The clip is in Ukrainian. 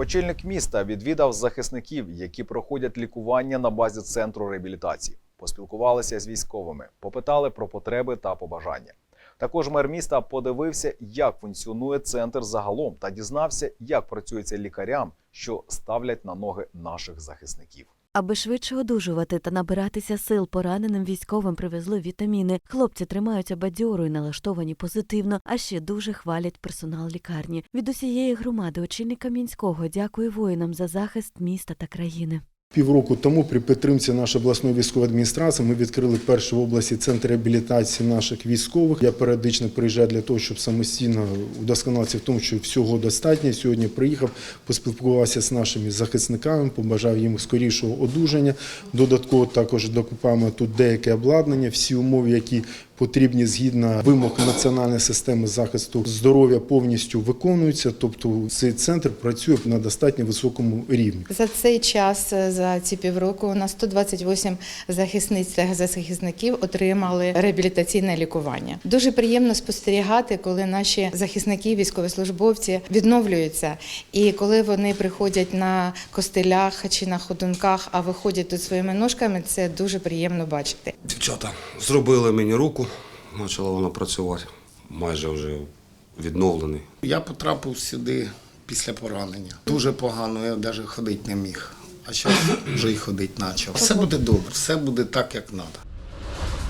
Очільник міста відвідав захисників, які проходять лікування на базі центру реабілітації. Поспілкувалися з військовими, попитали про потреби та побажання. Також мер міста подивився, як функціонує центр загалом, та дізнався, як працюється лікарям, що ставлять на ноги наших захисників. Аби швидше одужувати та набиратися сил, пораненим військовим привезли вітаміни. Хлопці тримаються бадьоро і налаштовані позитивно, а ще дуже хвалять персонал лікарні. Від усієї громади очільника мінського дякує воїнам за захист міста та країни. Півроку тому при підтримці нашої обласної військової адміністрації ми відкрили перший в області центр реабілітації наших військових. Я періодично приїжджаю для того, щоб самостійно удосконалитися в тому, що всього достатньо. Сьогодні приїхав, поспілкувався з нашими захисниками, побажав їм скорішого одужання. Додатково також докупаємо тут деяке обладнання, всі умови, які потрібні згідно вимог національної системи захисту здоров'я повністю виконуються. Тобто цей центр працює на достатньо високому рівні. За цей час, е, за ці півроку, у нас 128 захисниць та захисників отримали реабілітаційне лікування. Дуже приємно спостерігати, коли наші захисники, військовослужбовці відновлюються, і коли вони приходять на костелях чи на ходунках, а виходять тут своїми ножками, це дуже приємно бачити. Дівчата зробили мені руку, почала вона працювати. Майже вже відновлений. Я потрапив сюди після поранення. Дуже погано, я навіть ходити не міг. А зараз вже й ходити почав. Все буде добре, все буде так, як треба.